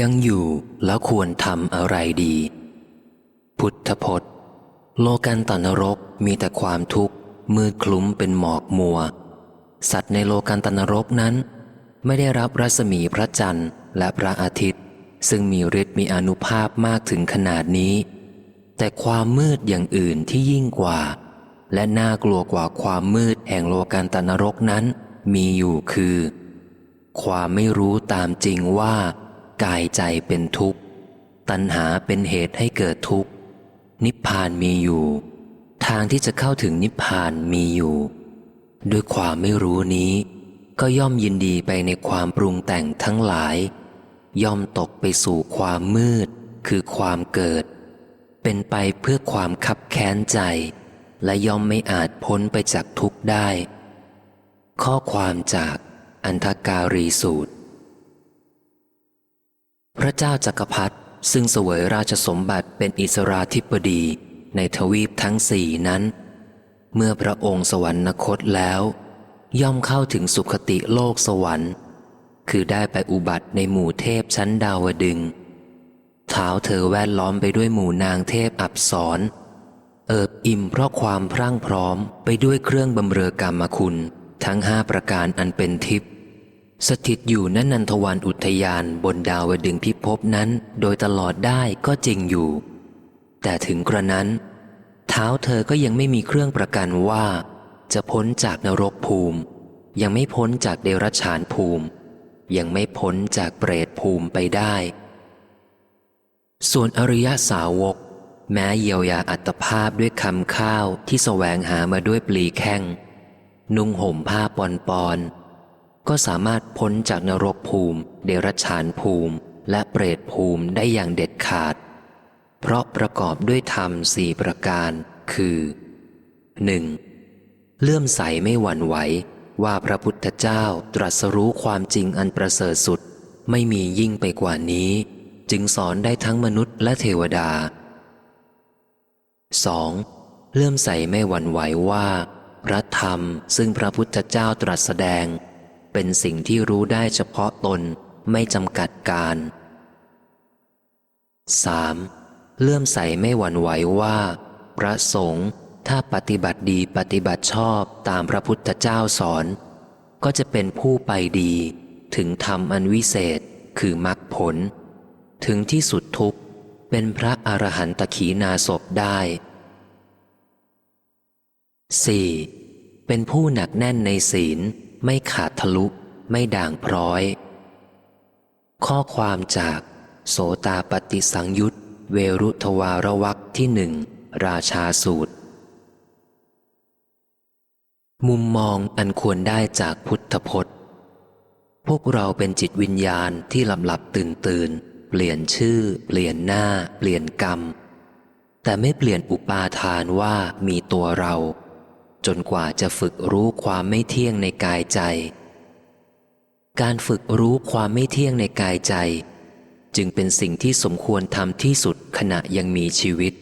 ยังอยู่แล้วควรทำอะไรดี พุทธพจน์ โลกันตนรกมีแต่ความทุกข์มืดคลุ้มเป็นหมอกมัว สัตว์ในโลกันตนรกนั้น ไม่ได้รับรัศมีพระจันทร์และพระอาทิตย์ ซึ่งมีฤทธิ์มีอนุภาพมากถึงขนาดนี้ แต่ความมืดอย่างอื่นที่ยิ่งกว่า และน่ากลัวกว่าความมืดแห่งโลกันตนรกนั้น มีอยู่คือ ความไม่รู้ตามจริงว่า กายใจเป็นทุกข์ ตัณหาเป็นเหตุให้เกิดทุกข์ นิพพานมีอยู่ ทางที่จะเข้าถึงนิพพานมีอยู่ ด้วยความไม่รู้นี้ ก็ย่อมยินดีไปในความปรุงแต่งทั้งหลาย ย่อมตกไปสู่ความมืด คือความเกิด เป็นไปเพื่อความคับแค้นใจ และย่อมไม่อาจพ้นไปจากทุกข์ได้ ข้อความจากอันทการีสูตร พระเจ้าจักรพรรดิซึ่งเสวยราชสมบัติเป็นอิสราธิปดีในทวีปทั้งสี่นั้น เมื่อพระองค์สวรรคตแล้ว ย่อมเข้าถึงสุคติโลกสวรรค์ คือได้ไปอุบัติในหมู่เทพชั้นดาวดึงเท้าเธอแวดล้อมไปด้วยหมู่นางเทพอับสรเอิบอิ่มเพราะความพรั่งพร้อมไปด้วยเครื่องบำเรอกรรมคุณ ทั้งห้าประการอันเป็นทิพย์ สถิตอยู่ณนันทวันอุทยานบนดาวดึงพิภพนั้นโดยตลอดได้ก็จริงอยู่ แต่ถึงกระนั้น เท้าเธอก็ยังไม่มีเครื่องประกันว่า จะพ้นจากนรกภูมิ ยังไม่พ้นจากเดรัจฉานภูมิ ยังไม่พ้นจากเปรตภูมิไปได้ ส่วนอริยสาวก แม้เยียวยาอัตภาพด้วยคำข้าวที่แสวงหามาด้วยปลีแข้ง นุ่งห่มผ้าปอนปอนๆ ก็สามารถพ้นจากนรกภูมิ เดรัจฉานภูมิ และเปรตภูมิได้อย่างเด็ดขาด เพราะประกอบด้วยธรรมสี่ประการ คือ 1. เลื่อมใสไม่หวั่นไหว ว่าพระพุทธเจ้าตรัสรู้ความจริงอันประเสริฐสุด ไม่มียิ่งไปกว่านี้ จึงสอนได้ทั้งมนุษย์และเทวดา 2. เลื่อมใสไม่หวั่นไหวว่า พระธรรมซึ่งพระพุทธเจ้าตรัสแสดง เป็นสิ่งที่รู้ได้เฉพาะตนไม่จำกัดการ 3. เลื่อมใสไม่หวั่นไหวว่า พระสงฆ์ถ้าปฏิบัติดีปฏิบัติชอบตามพระพุทธเจ้าสอน ก็จะเป็นผู้ไปดี ถึงธรรมอันวิเศษคือมรรคผล ถึงที่สุดทุกเป็นพระอรหันตขีนาศพได้ 4. เป็นผู้หนักแน่นในศีล ไม่ขาดทะลุ ไม่ด่างพร้อย ข้อความจาก โสตาปฏิสังยุตเวรุทวารวักที่หนึ่งราชาสูตร มุมมองอันควรได้จากพุทธพจน์ พวกเราเป็นจิตวิญญาณที่หลับหลับตื่นตื่นเปลี่ยนชื่อ เปลี่ยนหน้า เปลี่ยนกรรม แต่ไม่เปลี่ยนอุปาทานว่ามีตัวเรา จนกว่าจะฝึกรู้ความไม่เที่ยงในกายใจ การฝึกรู้ความไม่เที่ยงในกายใจ จึงเป็นสิ่งที่สมควรทำที่สุดขณะยังมีชีวิต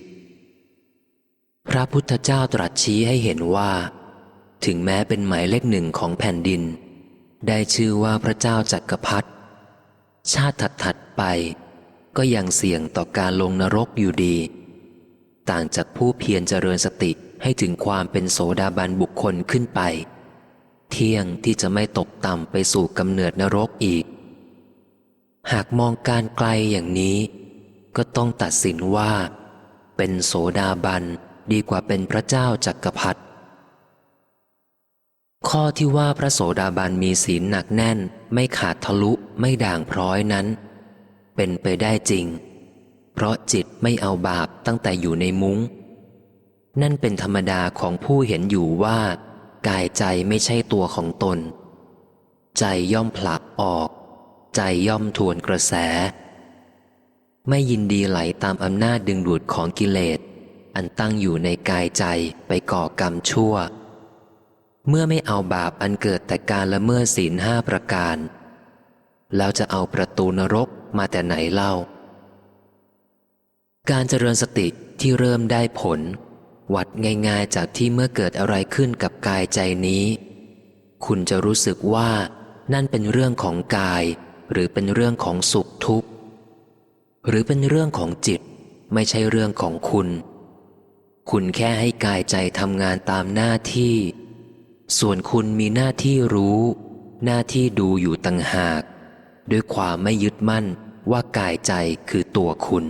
พระพุทธเจ้าตรัสชี้ให้เห็นว่า ถึงแม้เป็นหมายเลขหนึ่งของแผ่นดิน ได้ชื่อว่าพระเจ้าจักรพรรดิชาติถัดๆไป ก็ยังเสี่ยงต่อการลงนรกอยู่ดี ต่างจากผู้เพียรเจริญสติ ให้ถึงความเป็นโสดาบันบุคคลขึ้นไป เที่ยงที่จะไม่ตกต่ำไปสู่กำเนิดนรกอีก หากมองการไกลอย่างนี้ ก็ต้องตัดสินว่า เป็นโสดาบันดีกว่าเป็นพระเจ้าจักรพรรดิข้อที่ว่าพระโสดาบันมีศีลหนักแน่น ไม่ขาดทะลุไม่ด่างพร้อยนั้น เป็นไปได้จริง เพราะจิตไม่เอาบาปตั้งแต่อยู่ในมุง้ง นั่นเป็นธรรมดาของผู้เห็นอยู่ว่า กายใจไม่ใช่ตัวของตน ใจย่อมผลักออก ใจย่อมทวนกระแส ไม่ยินดีไหลตามอำนาจดึงดูดของกิเลส อันตั้งอยู่ในกายใจไปก่อกรรมชั่ว เมื่อไม่เอาบาปอันเกิดแต่การละเมิดศีลห้าประการ แล้วจะเอาประตูนรกมาแต่ไหนเล่า การเจริญสติที่เริ่มได้ผล วัดง่ายๆจากที่เมื่อเกิดอะไรขึ้นกับกายใจนี้ คุณจะรู้สึกว่านั่นเป็นเรื่องของกาย หรือเป็นเรื่องของสุขทุกข์ หรือเป็นเรื่องของจิต ไม่ใช่เรื่องของคุณ คุณแค่ให้กายใจทำงานตามหน้าที่ ส่วนคุณมีหน้าที่รู้ หน้าที่ดูอยู่ต่างหาก ด้วยความไม่ยึดมั่นว่ากายใจคือตัวคุณ